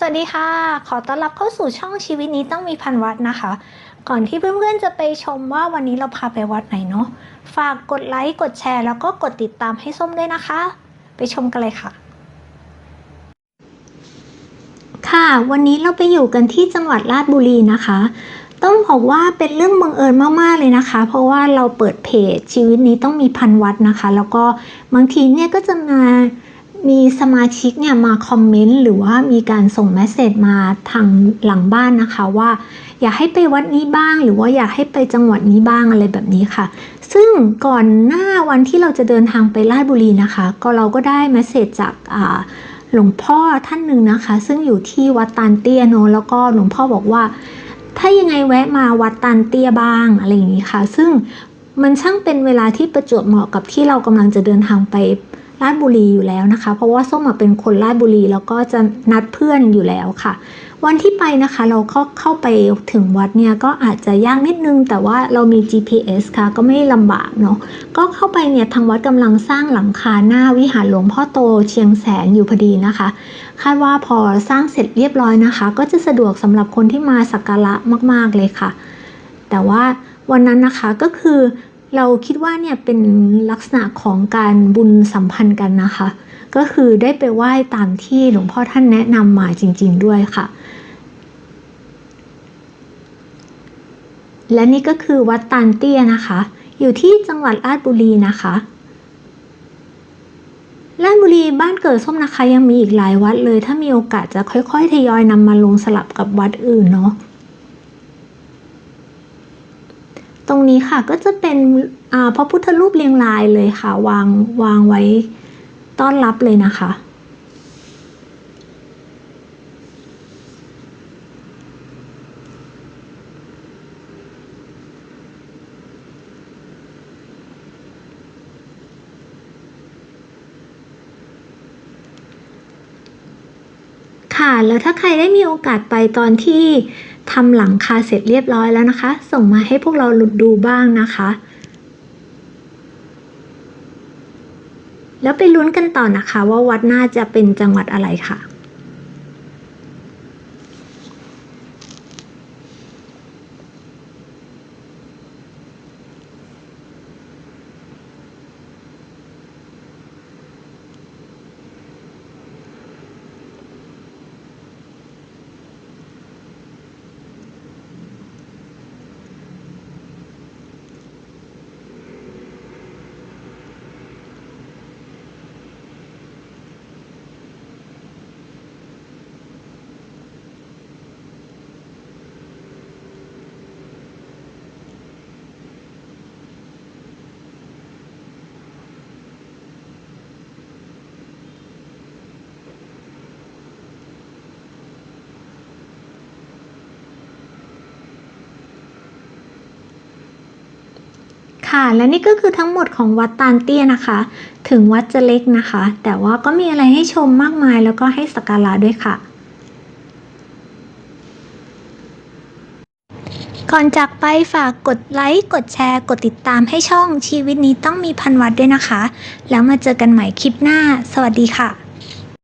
สวัสดีค่ะ ขอต้อนรับเข้าสู่ช่องชีวิตนี้ต้องมีพันวัดนะคะ ก่อนที่เพื่อนๆจะไปชมว่าวันนี้เราพาไปวัดไหนเนาะ ฝากกดไลค์ กดแชร์ แล้วก็กดติดตามให้ส้มด้วยนะคะ ไปชมกันเลยค่ะ ค่ะ วันนี้เราไปอยู่กันที่จังหวัดราชบุรีนะคะ ต้องบอกว่าเป็นเรื่องบังเอิญมากๆเลยนะคะ เพราะว่าเราเปิดเพจชีวิตนี้ต้องมีพันวัดนะคะ แล้วก็บางทีเนี่ยก็จะมา มีสมาชิกเนี่ยมาคอมเมนต์หรือว่ามีการส่งเมสเซจมาทางหลังบ้านนะคะว่า อยากให้ไปวัดนี้บ้าง หรือว่าอยากให้ไปจังหวัดนี้บ้างอะไรแบบนี้ค่ะ ซึ่งก่อนหน้าวันที่เราจะเดินทางไปราชบุรีนะคะ ก็เราก็ได้เมสเซจจากหลวงพ่อท่านหนึ่งนะคะ ซึ่งอยู่ที่วัดตานเตี้ยเนแล้วก็หลวงพ่อบอกว่า ถ้ายังไงแวะมาวัดตานเตี้ยบ้างอะไรอย่างนี้ค่ะ ซึ่งมันช่างเป็นเวลาที่ประจวบเหมาะกับที่เรากำลังจะเดินทางไป ราชบุรีอยู่แล้วนะคะ เพราะว่าส้มเป็นคนราชบุรีแล้วก็จะนัดเพื่อนอยู่แล้วค่ะ วันที่ไปนะคะเราก็เข้าไปถึงวัดเนี่ยก็อาจจะยากนิดนึง แต่ว่าเรามี GPS ค่ะ ก็ไม่ลำบากเนาะก็เข้าไปเนี่ยทางวัดกำลังสร้างหลังคาหน้าวิหารหลวงพ่อโตเชียงแสนอยู่พอดีนะคะคาดว่าพอสร้างเสร็จเรียบร้อยนะคะ ก็จะสะดวกสำหรับคนที่มาสักการะมาก ๆเลยค่ะ แต่ว่าวันนั้นนะคะก็คือ เราคิดว่าเนี่ยเป็นลักษณะของการบุญสัมพันธ์กันนะคะ ก็คือได้ไปไหว้ตามที่หลวงพ่อท่านแนะนำมาจริง ๆ ด้วยค่ะ และนี่ก็คือวัดตานเตี้ยนะคะ อยู่ที่จังหวัดราชบุรีนะคะราชบุรีบ้านเกิดส้มนะคะยังมีอีกหลายวัดเลย ถ้ามีโอกาสจะค่อยๆทยอยนำมาลงสลับกับวัดอื่นเนาะ ตรงนี้ค่ะก็จะเป็นอ่าพระพุทธรูปเรียงรายเลยค่ะ วางวางไว้ต้อนรับเลยนะคะ ค่ะแล้วถ้าใครได้มีโอกาสไปตอนที่ ทำหลังคาเสร็จเรียบร้อยแล้วนะคะ ส่งมาให้พวกเราหลุดดูบ้างนะคะ แล้วไปลุ้นกันต่อนะคะว่าวัดน่าจะเป็นจังหวัดอะไรค่ะ ค่ะ และนี่ก็คือทั้งหมดของวัดตาลเตี้ยนะคะ ถึงวัดจะเล็กนะคะ แต่ว่าก็มีอะไรให้ชมมากมายแล้วก็ให้สักการะด้วยค่ะ ก่อนจากไปฝากกดไลค์ กดแชร์ กดติดตามให้ช่องชีวิตนี้ต้องมีพันวัดด้วยนะคะ แล้วมาเจอกันใหม่คลิปหน้า สวัสดีค่ะ